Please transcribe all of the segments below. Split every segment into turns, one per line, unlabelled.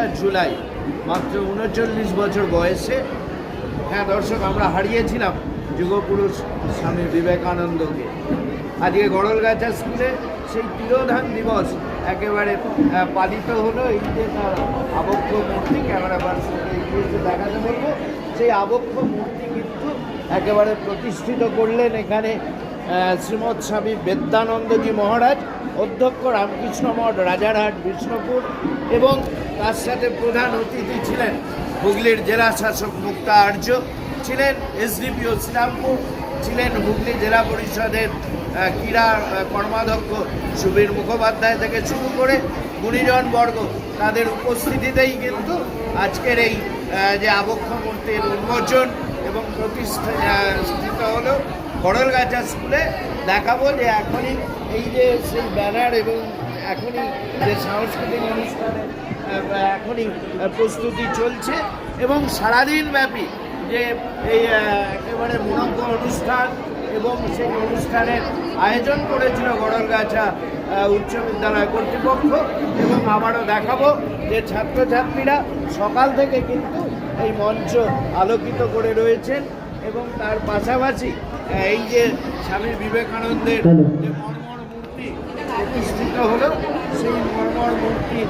চৌঠা জুলাই, মাত্র উনচল্লিশ বছর বয়সে। হ্যাঁ দর্শক, আমরা হারিয়েছিলাম যুগপুরুষ স্বামী বিবেকানন্দকে। আজকে গড়লগাছা স্কুলে সেই তিরোধান দিবস একেবারে পালিত হলো। এই যে তার আবক্ষ মূর্তি, ক্যামেরা পার্সনকে এসে দেখাতে বলব, সেই আবক্ষ মূর্তি কিন্তু একেবারে প্রতিষ্ঠিত করলেন এখানে শ্রীমৎ স্বামী বেদানন্দজি মহারাজ, অধ্যক্ষ রামকৃষ্ণ মঠ, রাজারহাট, বিষ্ণুপুর এবং তার সাথে প্রধান অতিথি ছিলেন হুগলির জেলা শাসক মুক্তা আর্য, ছিলেন এসডিপিও শ্রীরামপুর, ছিলেন হুগলি জেলা পরিষদের ক্রীড়া কর্মাধ্যক্ষ সুবীর মুখোপাধ্যায় থেকে শুরু করে গুণীজন বর্গ তাদের উপস্থিতিতেই কিন্তু আজকের এই যে আবক্ষ মূর্তির উন্মোচন এবং প্রতিষ্ঠিত হলো করলগাছা স্কুলে দেখাবো যে এখনই এই যে সেই ব্যানার এবং এখনই যে সাংস্কৃতিক অনুষ্ঠানে এখনই প্রস্তুতি চলছে এবং সারাদিন ব্যাপী যে এই একেবারে মনজ্ঞ অনুষ্ঠান এবং সেই অনুষ্ঠানের আয়োজন করেছিল গড়লগাছা উচ্চ বিদ্যালয় কর্তৃপক্ষ এবং আবারও দেখাবো যে ছাত্রছাত্রীরা সকাল থেকে কিন্তু এই মঞ্চ আলোকিত করে রয়েছেন এবং তার পাশাপাশি এই যে স্বামী বিবেকানন্দের যে প্রতিষ্ঠিত হলো সেই মর্মর মূর্তি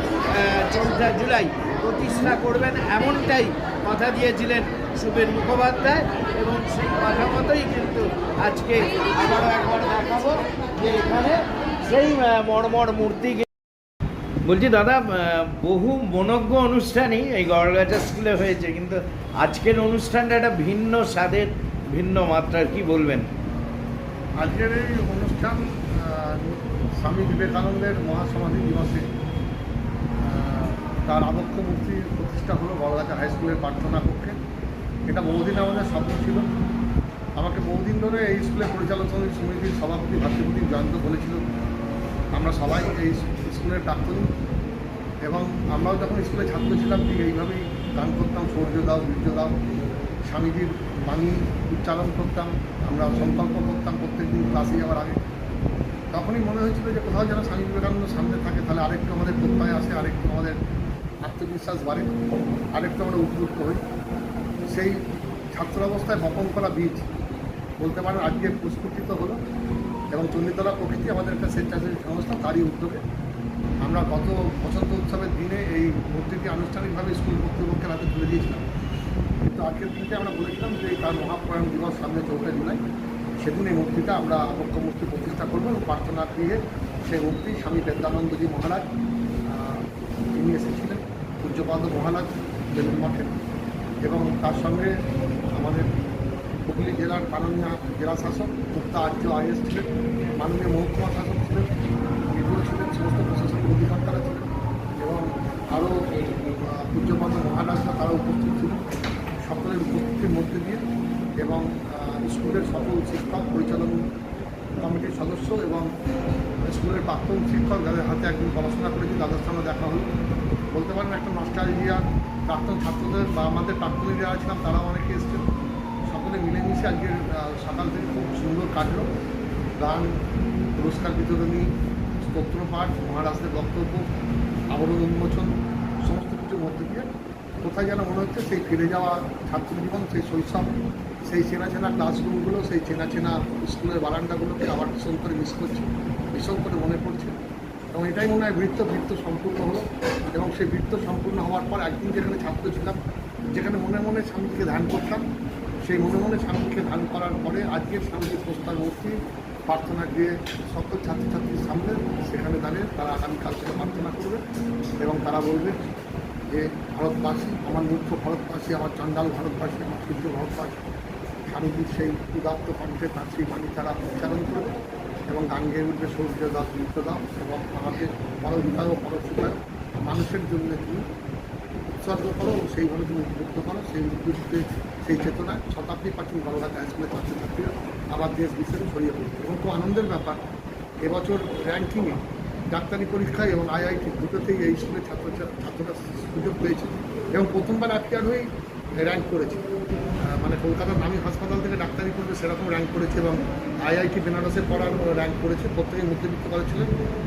চৌঠা জুলাই প্রতিষ্ঠা করবেন এমনটাই কথা দিয়েছিলেন সুবীর মুখোপাধ্যায় এবং সেই কথা মতোই কিন্তু আজকে আবারও একবার দেখাবো যে এখানে সেই মর্মর মূর্তি বলছি দাদা বহু মনজ্ঞ অনুষ্ঠানই এই গড়গাছা স্কুলে হয়েছে, কিন্তু আজকের অনুষ্ঠানটা একটা ভিন্ন স্বাদের, ভিন্ন মাত্রার, কি বলবেন?
আজকের এই অনুষ্ঠান স্বামী বিবেকানন্দের মহাসমাধি দিবসে তার আবক্ষ মূর্তির প্রতিষ্ঠা হলো বড়গাছা হাই স্কুলের প্রার্থনা কক্ষে। এটা বহুদিন আমাদের স্বপ্ন ছিল। আমাকে বহুদিন ধরে এই স্কুলের পরিচালক সমিতির সভাপতি ভাতৃপতি জয়ন্ত বলেছিল, আমরা সবাই এই স্কুলের প্রাক্তনী। এবং আমরাও যখন স্কুলে ছাত্র ছিলাম, ঠিক এইভাবেই গান করতাম, সূর্য দাও বীর্য দাও, স্বামীজির বাণী উচ্চারণ করতাম, আমরা সংকল্প করতাম প্রত্যেকদিন ক্লাসে যাওয়ার আগে। তখনই মনে হয়েছিল যে কোথাও যেন স্বামী বিবেকানন্দ সামনে থাকে, তাহলে আরেকটু আমাদের প্রত্যয় আসে, আরেকটু আমাদের আত্মবিশ্বাস বাড়ে, আরেকটু আমরা উদ্বুদ্ধ হই। সেই ছাত্র অবস্থায় বপন করা বীজ বলতে পারেন আজকে পুষ্পকৃত হলো এবং চণ্ডীতলা প্রকৃতি আমাদের একটা স্বেচ্ছাসেবী সংস্থা, তারই উদ্যোগে। আমরা গত বসন্ত উৎসবের দিনে এই মূর্তিটি আনুষ্ঠানিকভাবে স্কুল কর্তৃপক্ষের হাতে তুলে দিয়েছিলাম। কিন্তু আজকের দিনকে আমরা বলেছিলাম যে তার মহাপ্রয়াণ দিবস সামনে চৌঠা জুলাই সেদিন এই মূর্তিটা আমরা আবক্ষ মূর্তি প্রতিষ্ঠা করব এবং প্রার্থনা গৃহে সেই মূর্তি স্বামী বেদানন্দজি মহারাজ তিনি এসেছিলেন পূজ্যপাদ মহারাজ বেলুন মঠে এবং তার সঙ্গে আমাদের হুগলি জেলার মাননীয় জেলা শাসক, মুক্তা আর্য আইএস ছিলেন, মাননীয় মহকুমা শাসক ছিলেন এগুলো ছিলেন, সমস্ত প্রশাসনিক অধিকর্তারা ছিলেন এবং আরও পূজ্যপাদ মহারাজরা তারা উপস্থিত মধ্যে দিয়ে এবং স্কুলের সকল শিক্ষক, পরিচালন কমিটির সদস্য এবং স্কুলের প্রাক্তন শিক্ষক যাদের হাতে একদিন পড়াশোনা করেছি, তাদের সঙ্গে দেখা হলো। বলতে পারেন একটা নস্টালজিয়া প্রাক্তন ছাত্রদের বা আমাদের প্রাক্তনী যারা ছিলাম, তারাও অনেকে এসেছেন। সকলে মিলেমিশে আজকের সকাল থেকে খুব সুন্দর কাটলো। গান, পুরস্কার বিতরণী, স্তোত্রপাঠ, মহারাজদের বক্তব্য, আবরণ উন্মোচন সমস্ত কিছুর মধ্যে দিয়ে কোথায় যেন মনে হচ্ছে, সেই ফিরে যাওয়া ছাত্র জীবন সেই শৈশব, সেই চেনা চেনা ক্লাসরুমগুলো সেই চেনা চেনা স্কুলের বারান্দাগুলোকে আবার ভীষণ করে মিস করছে, ভীষণ করে মনে পড়ছে। এবং এটাই মনে হয় বৃত্ত বৃত্ত সম্পূর্ণ হলো। এবং সেই বৃত্ত সম্পূর্ণ হওয়ার পর একদিন যেখানে ছাত্র ছিলাম, যেখানে মনে মনে স্বামীকে ধ্যান করতাম, সেই মনে মনে স্বামীকে ধ্যান করার পরে আজকের স্বামীর প্রস্তাব মূর্তি, প্রার্থনা গিয়ে সকল ছাত্রছাত্রীর সামনে সেখানে দাঁড়িয়ে তারা আগামীকাল থেকে প্রার্থনা করবে এবং তারা বলবে যে ভারতবাসী, আমার মুখ্য ভারতবাসী, আমার চণ্ডাল ভারতবাসী, আমার সূর্য ভারতবাসী, স্বামীজির সেই উদাত্ত কণ্ঠে তার সেই বাণী তারা উচ্চারণ করবে এবং গান গেয়ে উঠবে সূর্য দাস দাও এবং আমাকে পরবিতা ও পরশিতায় মানুষের জন্য তুমি উৎসর্গ করো সেইভাবে তুমি উদ্বুদ্ধ করো, সেই উদ্বুদ্ধে, সেই চেতনায় শতাব্দী প্রাচীন গঙ্গা হাইস্কুলের ছাত্রছাত্রীরা আবার দেশ বিশেষে ছড়িয়ে পড়বে এবং খুব আনন্দের ব্যাপার, এবছর র্যাঙ্কিংয়ে ডাক্তারি পরীক্ষায় এবং আইআইটি দুটোতেই এই স্কুলের ছাত্র ছাত্ররা সুযোগ পেয়েছে। এবং প্রথমবার আটকার হয়েই র্যাঙ্ক করেছে। মানে কলকাতার নামী হাসপাতাল থেকে ডাক্তারি করবে সেরকম র্যাঙ্ক করেছে এবং আইআইটি বেনারসে পড়ার র্যাঙ্ক করেছে। প্রত্যেকে মধ্যবিত্ত কলেজ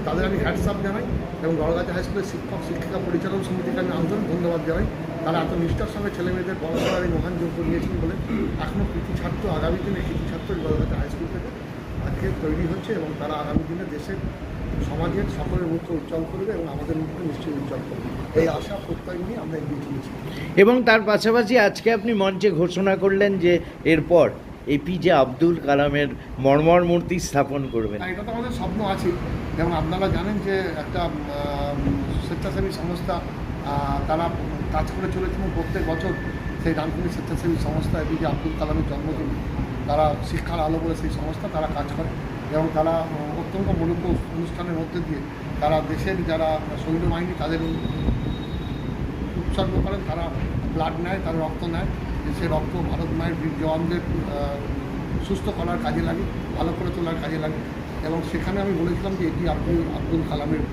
তাদের আমি হ্যাটসঅ্যাপ জানাই এবং গড়গাছা হাই স্কুলের শিক্ষক, শিক্ষিকা, পরিচালক সমিতিকে আমি আন্তরিক ধন্যবাদ জানাই। তারা এত নিষ্ঠার সঙ্গে ছেলে মেয়েদের পড়াশোনার এই মহান যোগ্য নিয়েছেন বলে এখনও কৃতি ছাত্র আগামী দিনে কৃতি ছাত্র গড়গাছা হাই স্কুল থেকে আজকে তৈরি হচ্ছে এবং তারা আগামী দিনে দেশের সমাজের সকলের মুখকে উজ্জ্বল করবে এবং আমাদের মুখকে নিশ্চয়ই উজ্জ্বল করবে। এই আশা প্রত্যয় নিয়ে আমরা এগিয়ে চলেছি।
এবং তার পাশাপাশি আজকে আপনি মঞ্চে ঘোষণা করলেন যে এরপর এপিজে আব্দুল কালামের মর্মর মূর্তি স্থাপন করবেন।
এটা তো আমাদের স্বপ্ন আছে। যেমন আপনারা জানেন যে একটা স্বেচ্ছাসেবী সংস্থা তারা কাজ করে চলেছে এবং প্রত্যেক বছর সেই রামপুরি স্বেচ্ছাসেবী সংস্থা এপিজে আব্দুল কালামের জন্মদিন তারা শিক্ষার আলো বলে সেই সংস্থা তারা কাজ করে। এবং তারা অত্যন্ত মূলক অনুষ্ঠানের মধ্যে দিয়ে তারা দেশের যারা সৈন্যবাহিনী তাদের উৎসর্গ করেন, তারা ব্লাড নেয়, তারা রক্ত নেয়। সে রক্ত ভারত মায়ের বীর জওয়ানদের সুস্থ করার কাজে লাগে, ভালো করে তোলার কাজে লাগে। এবং সেখানে আমি বলেছিলাম যে এটি আব্দুল আব্দুল কালামের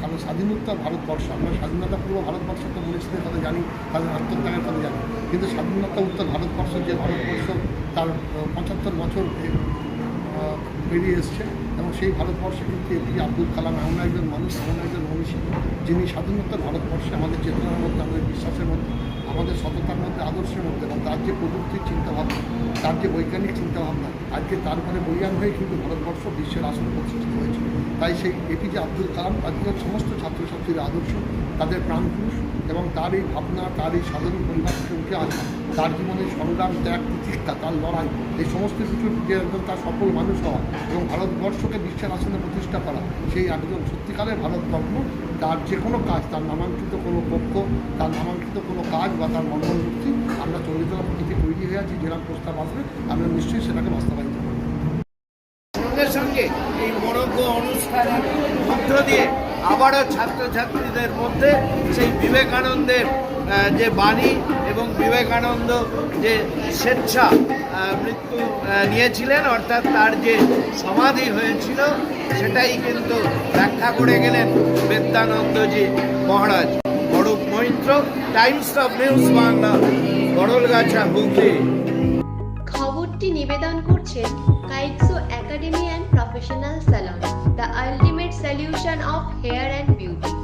কারণ স্বাধীনতা ভারতবর্ষ, আমরা স্বাধীনতা পূর্ব ভারতবর্ষ তো মনীষীদের কথা জানি, তাদের আত্মত্যাগের কথা জানি। কিন্তু স্বাধীনতা উত্তর ভারতবর্ষ, যে ভারতবর্ষ তার পঁচাত্তর বছর বেরিয়ে এসছে এবং সেই ভারতবর্ষে কিন্তু এপিজে আব্দুল কালাম এমন একজন মানুষ, এমন একজন মনীষী, যিনি স্বাধীনতার ভারতবর্ষে আমাদের চেতনার মধ্যে, আমাদের বিশ্বাসের মধ্যে, আমাদের সততার মধ্যে, আদর্শের মধ্যে এবং তার যে প্রযুক্তির চিন্তাভাবনা, তার যে বৈজ্ঞানিক চিন্তাভাবনা, আজকে তারপরে বৈজ্ঞান হয়ে কিন্তু ভারতবর্ষ বিশ্বের আসন প্রতিষ্ঠিত হয়েছে। তাই সেই এপিজে আব্দুল কালাম আজকের সমস্ত ছাত্রছাত্রীর আদর্শ, তাদের প্রাণপুরুষ এবং তার এই ভাবনা তার এই সাধারণ পরিবার থেকে উঠে আসা তার জীবনের সংগ্রাম, ত্যাগ, প্রতিষ্ঠা, তার লড়াই, এই সমস্ত কিছু যে একজন তার সফল মানুষ হওয়া এবং ভারতবর্ষকে বিশ্বের আসনে প্রতিষ্ঠা করা, সেই একজন সত্যিকারের ভারতরত্ন, তার যে কোনো কাজ, তার নামাঙ্কিত কোনো পক্ষ, তার নামাঙ্কিত কোনো কাজ বা তার মর্মমূর্তি আমরা চল্লিশ জনের প্রকৃতি তৈরি হয়ে আছি, যেরকম প্রস্তাব আসবে, আমরা নিশ্চয়ই সেটাকে বাস্তবায়িত করব।
সঙ্গে এই মনজ্ঞ অনুষ্ঠানের মধ্য দিয়ে আবারও ছাত্রছাত্রীদের মধ্যে সেই বিবেকানন্দের যে বাণী এবং বিবেকানন্দ যে স্বেচ্ছা মৃত্যু নিয়েছিলেন, অর্থাৎ তার যে সমাধি হয়েছিল, সেটাই কিন্তু ব্যাখ্যা করে গেলেন Vedanandaji Maharaj. Arup Maitra, Times of News Bangla Garalgachha Hooghly.
খবরটি নিবেদন করছেন Kaitsu Academy and Professional Salon, the ultimate solution of hair and beauty.